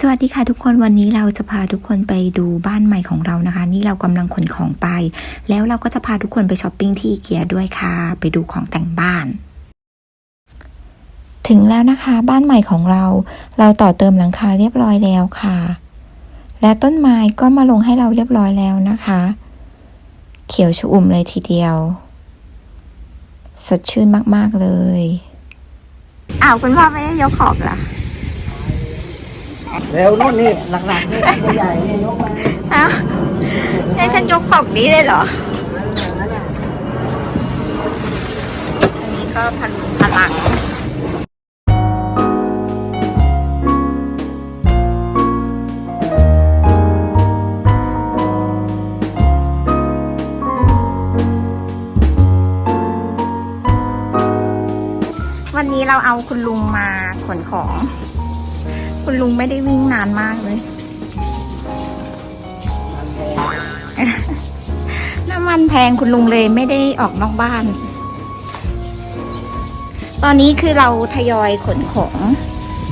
สวัสดีค่ะทุกคนวันนี้เราจะพาทุกคนไปดูบ้านใหม่ของเรานะคะ นี่เรากำลังขนของไป แล้วเราก็จะพาทุกคนไปช้อปปิ้งที่อีเกียด้วยค่ะ ไปดูของแต่งบ้าน ถึงแล้วนะคะบ้านใหม่ของเรา เราต่อเติมหลังคาเรียบร้อยแล้วค่ะ และต้นไม้ก็มาลงให้เราเรียบร้อยแล้วนะคะ เขียวชอุ่มเลยทีเดียว สดชื่นมากๆเลยอ้าวคุณพ่อไม่ได้ยกขอบเหรอ เร็วนู่นนี่หลักๆนี่ตัวใหญ่นี่ยกมาอ้าวให้ฉันยกขอบนี้เลยเหรอ อันนี้ก็พลุพลังวันนี้เราเอาคุณลุงมาขนของ คุณลุงไม่ได้วิ่งนานมากเลย น้ำมันแพงคุณลุงเลยไม่ได้ออกนอกบ้าน ตอนนี้คือเราทยอยขนของ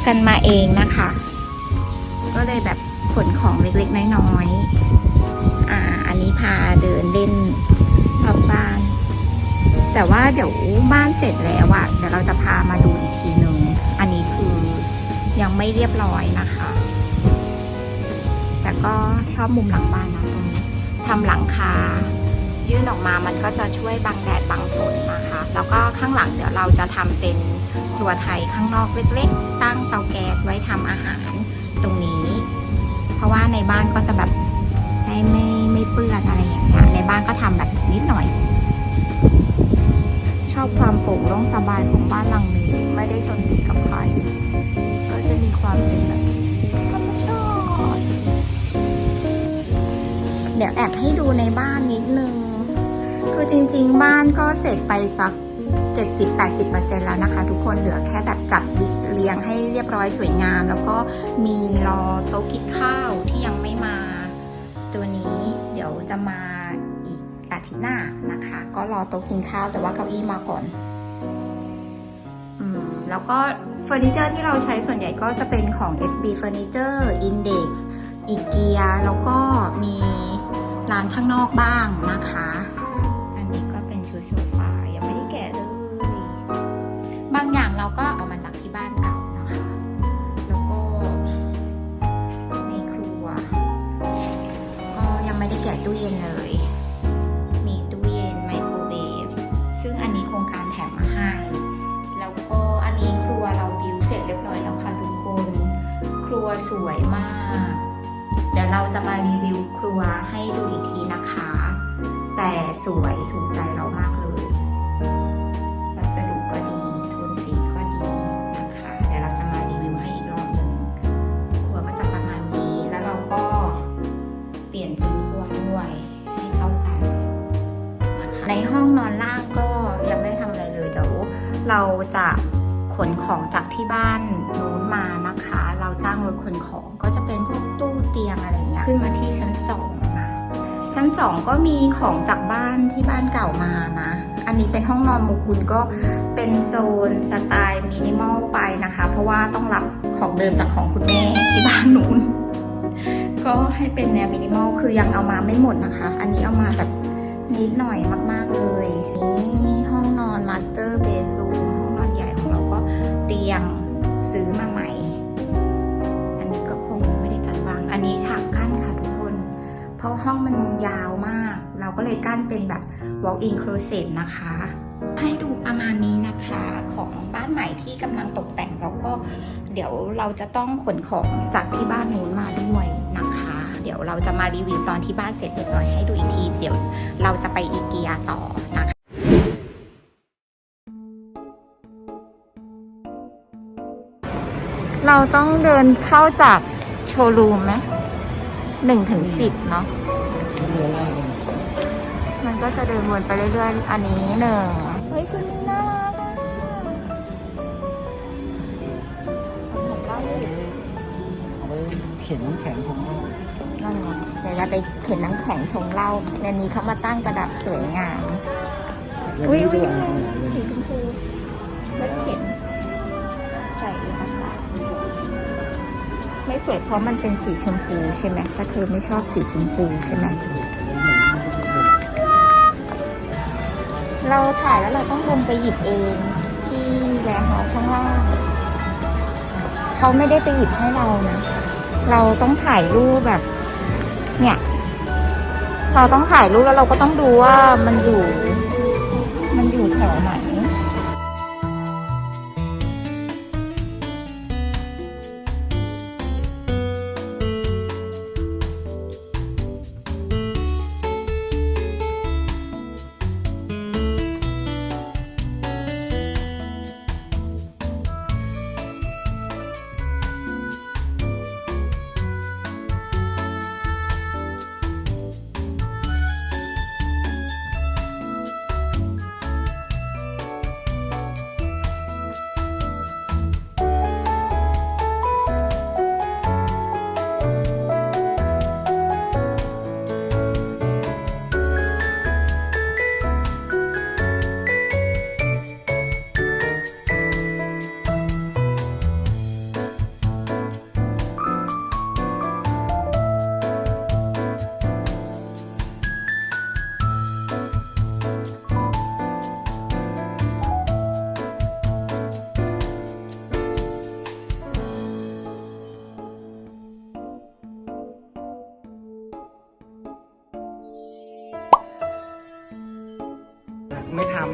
กันมาเองนะคะ ก็เลยแบบขนของเล็กๆน้อยๆ อ่า อันนี้พาเดินเล่นรอบบ้าน แต่ว่าเดี๋ยวบ้านเสร็จแล้วอะเดี๋ยวเราจะ ไม่เรียบร้อยนะคะ แต่ก็ชอบมุมหลังบ้านนะตรงนี้ทำหลังคายื่นออกมามันก็จะช่วยบังแดดบังฝนนะคะ แล้วก็ข้างหลังเดี๋ยวเราจะทำเป็นครัวไทยข้างนอกเล็กๆ ตั้งเตาแก๊สไว้ทำอาหารตรงนี้ เพราะว่าในบ้านก็จะแบบให้ไม่ไม่เปื้อนอะไรอย่างเงี้ย ในบ้านก็ทำแบบนิดหน่อย ชอบความโปร่งโล่งสบายของบ้านหลังนี้ ไม่ได้ชนติดกับใคร ความเป็นแบบธรรมชาติเดี๋ยวแอบให้ดูในบ้านนิดนึง คือจริง ๆ บ้านก็เสร็จไปสัก 70-80%แล้วนะคะ ทุกคนเหลือแค่แบบจัดเรียงให้เรียบร้อยสวยงาม แล้วก็มีรอโต๊ะกินข้าวที่ยังไม่มา ตัวนี้เดี๋ยวจะมาอีกอาทิตย์หน้านะคะ ก็รอโต๊ะกินข้าวแต่ว่าเก้าอี้มาก่อน อืม แล้วก็ ฟอร์นิเจอร์ที่เราใช้ส่วนใหญ่ก็จะเป็นของ SB Furniture Index IKEA แล้วก็มีร้านข้างนอกบ้างนะคะ วยถูกใจเรามากเลยวัสดุก็ดีโทนสีก็ดีนะคะเดี๋ยวเราจะมารีวิวให้อีกรอบหนึ่งครัวก็จะประมาณนี้แล้วเราก็เปลี่ยนพื้นครัวด้วยให้เข้ากันนะคะในห้องนอนล่างก็ยังไม่ได้ทำอะไรเลยเดี๋ยวเราจะขนของจากที่บ้านนู้นมานะคะ เราจ้างรถขนของก็จะเป็นพวกตู้เตียงอะไรเงี้ยขึ้นมาที่ชั้นสอง ชั้นสองก็มีของจากบ้านที่บ้านเก่ามานะ อันนี้เป็นห้องนอนโมกุลก็เป็นโซนสไตล์มินิมอลไปนะคะ เพราะว่าต้องรับของเดิมจากของคุณแม่ที่บ้านนู้นก็ให้เป็นแนวมินิมอลคือยังเอามาไม่หมดนะคะ อันนี้เอามาแบบนิดหน่อยมาก ๆเลย นี่ห้องนอนมาสเตอร์เบด เพราะห้องมันยาวมาก เราก็เลยกั้นเป็นแบบ walk-in closet นะคะ ให้ดูประมาณนี้นะคะของบ้านใหม่ที่กำลังตกแต่งแล้วก็เดี๋ยวเราจะต้องขนของจากที่บ้านนู้นมาด้วยนะคะ เดี๋ยวเราจะมารีวิวตอนที่บ้านเสร็จเรียบร้อยให้ดูอีกที เดี๋ยวเราจะไปอีเกียต่อนะคะเราต้องเดินเข้าจากโชว์รูมไหม หนึ่งถึงสิบเนาะเรือไล่กันมันก็จะเดินวนไปเรื่อยๆ อันนี้หนึ่งเฮ้ยชุดนี้น่ารักอะเอาไปเข็นน้ำแข็งของเรานั่นไงเดี๋ยวจะไปเข็นน้ำแข็งชงเหล้าในนี้เขามาตั้งประดับสวยงามยังอุ้ยไม่อุ้ยได้วางตรงไหนเลยสีชมพูรถเข็น ไม่สวยเพราะมันเป็นสีชมพูใช่ไหมถ้าเธอไม่ชอบสีชมพูใช่ไหมเราถ่ายแล้วเราต้องลงไปหยิบเองที่แวร์เฮาข้างล่างเขาไม่ได้ไปหยิบให้เรานะเราต้องถ่ายรูปแบบ เนี่ย เราต้องถ่ายรูปแล้วเราก็ต้องดูว่ามันอยู่ มันอยู่แถวไหน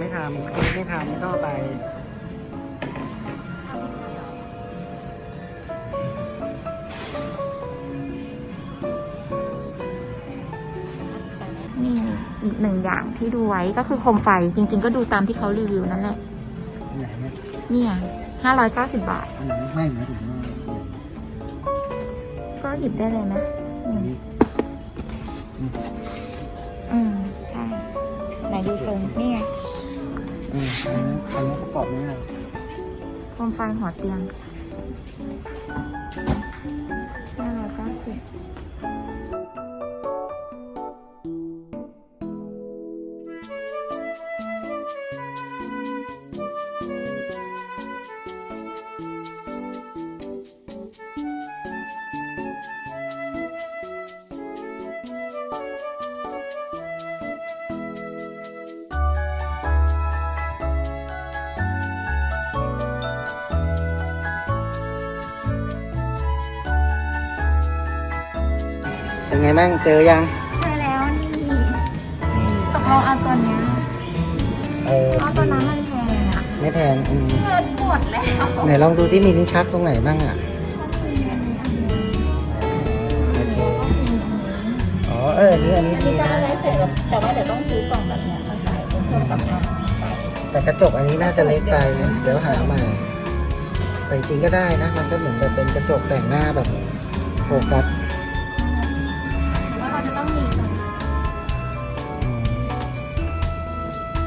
ไม่ทำไม่ทำไม่ทำก็ไปนี่อีกหนึ่งอย่างที่ดูไว้ก็คือโคมไฟจริง ๆ ก็ดูตามที่เขารีวิวนั่นแหละอันไหนเนี่ยเนี่ยห้าร้อยเก้าสิบบาท อันไหนไม่หมายถึงว่าก็หยิบได้เลยไหมอันนี่นี้อืมใช่ไหนดูเฟิงนี่ไง อืมอันนี้อันนี้ประกอบไม่ได้โคมไฟหัวเตียง ไงบ้างเจอยังใช่แล้วนี่ตกลงเอาตัวเนี้ยเออเพราะตัวนั้นมันแพงอะไม่แพงอืมเงินหมดแล้วไหนลองดูที่มีลิ้นชักตรงไหนบ้างอะโอเคอ๋อเอออันนี้อันนี้อันดีนี้ก็นะอะไรเสร็จแต่ว่าเดี๋ยวต้องซื้อกล่องแบบเนี้ยมาใส่เป็นเครื่องสำอางใส่แต่กระจกอันนี้น่าจะเล็กไปนะเดี๋ยวหาใหม่แต่จริงๆก็ได้นะ มันก็เหมือนแบบเป็นกระจกแต่งหน้าแบบโฟกัส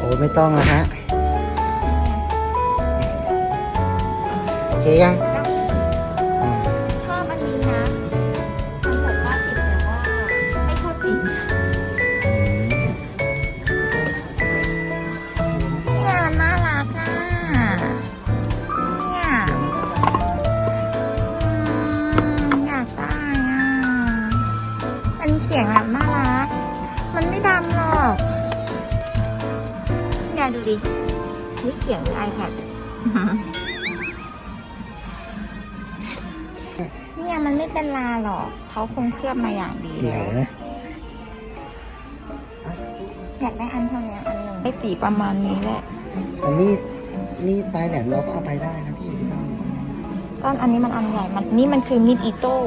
อ้ไม่ต้องแล้วฮะโอเคยัง เนี่ยมันไม่เป็นลาหรอก เขาคงเคลือบมาอย่างดีเดี๋ยวแล้วนะอยากได้อันเท่านี้อันหนึ่งได้สีประมาณนี้แหละแต่มีดมีดปลายแหลมเราก็เอาไปได้นะพี่ ก้อนอันนี้มันอันใหญ่ มันนี่มันคือมีดอิโต้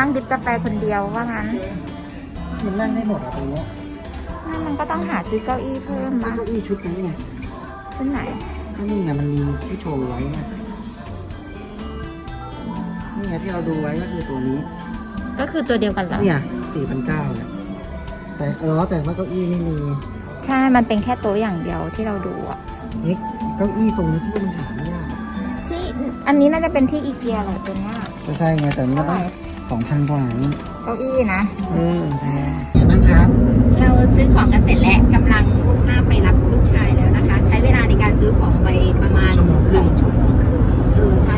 นั่งดริบกาแฟคนเดียวว่างั้น มันนั่งได้หมดอะตรงเนี้ยงั้นมันก็ต้องหาซื้อเก้าอี้เพิ่มมาเก้าอี้ชุดนั้นไงชุดไหนก็นี่ไงมันมีที่โชว์ไว้นะนี่ไงที่เราดูไว้ก็คือตัวนี้ ก็คือตัวเดียวกันเหรอเนี่ยสี่พันเก้าเนี่ยแต่เออแต่ว่าเก้าอี้ไม่มี ใช่ มันเป็นแค่โต๊ะอย่างเดียวที่เราดูอะนี่เก้าอี้ทรงนี้พี่ว่ามันหาไม่ยากที่อันนี้น่าจะเป็นที่อีเกียแหละตัวเนี้ยก็ใช่ไงแต่นี่มันต้อง สองทันกว่านเก้าอี้นะ เออเป็ไงบ้ครับ เราซื้อของกันเสร็จแล้วกำลังมุ่งหน้าไปรับลูกชายแล้วนะคะ ใช้เวลาในการซื้อของไปประมาณสอง งชั่วโมงครึ่งเออใช่